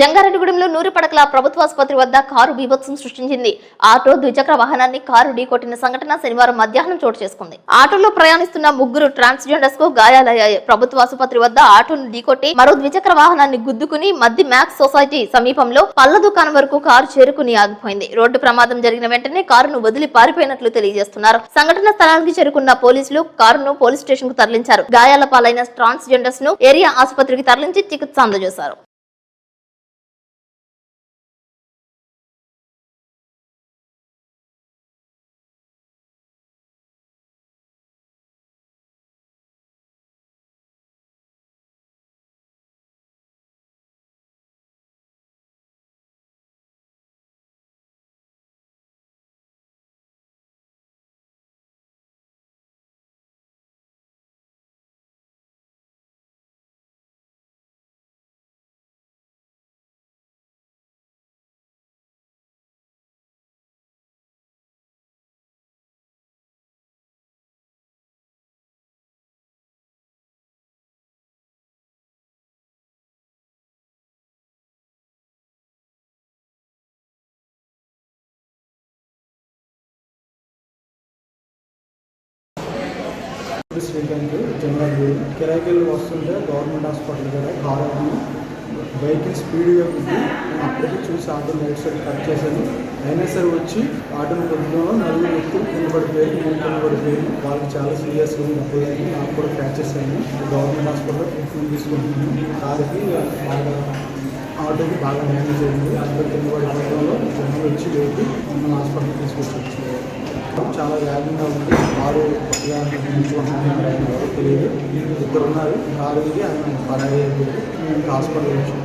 జంగారెడ్డిగూడెంలో నూరు పడకల ప్రభుత్వాసుపత్రి వద్ద కారు బీభత్సం సృష్టించింది. ఆటో ద్విచక్ర వాహనాన్ని కారు ఢీకొట్టిన సంఘటన శనివారం మధ్యాహ్నం చోటు చేసుకుంది. ఆటోలో ప్రయాణిస్తున్న ముగ్గురు ట్రాన్స్జెండర్స్కు గాయాలయ్యాయి. ప్రభుత్వ ఆసుపత్రి వద్ద ఆటోను ఢీకొట్టి మరో ద్విచక్ర వాహనాన్ని గుద్దుకుని మద్ది మ్యాక్స్ సొసైటీ సమీపంలో పళ్ళ దుకాణం వరకు కారు చేరుకుని ఆగిపోయింది. రోడ్డు ప్రమాదం జరిగిన వెంటనే కారును వదిలి పారిపోయినట్లు తెలియజేస్తున్నారు. సంఘటన స్థలానికి చేరుకున్న పోలీసులు కారును పోలీస్ స్టేషన్కు తరలించారు. గాయాల పాలైన ట్రాన్స్జెండర్స్ను ఏరియా ఆసుపత్రికి తరలించి చికిత్స అందజేశారు. శ్రీకాంత్ జనరల్ కిరాయికెళ్ళి వస్తుంటే గవర్నమెంట్ హాస్పిటల్ దగ్గర కారు వెహికల్ స్పీడ్గా ఉంది. అప్పటికి చూసి ఆటో లైట్ సైడ్ కట్ చేశాను. అయినా సరే వచ్చి ఆటోని కొట్టడంలో నలుగురు వ్యక్తులు కింద పడిపోయారు నేను కింద పడిపోయాను. వాళ్ళకి చాలా సీరియస్గా ఉంది. అప్పుడు నాకు కూడా ప్యాచెస్ అయ్యాయి గవర్నమెంట్ హాస్పిటల్లో ట్రీట్మెంట్ తీసుకుంటున్నాను. కార్కి బాగా ఆటోకి బాగా డ్యామేజ్ అయింది. అందులో కింద పడిపోవడంలో జనం వచ్చి వెళ్ళి మన హాస్పిటల్కి తీసుకొచ్చి చాలా వేగంగా ఉంది. కారు కొత్తగా తెలియదు ఇద్దరు ఉన్నారు. కారు ఆయన పరాయి మేము హాస్పిటల్ వచ్చి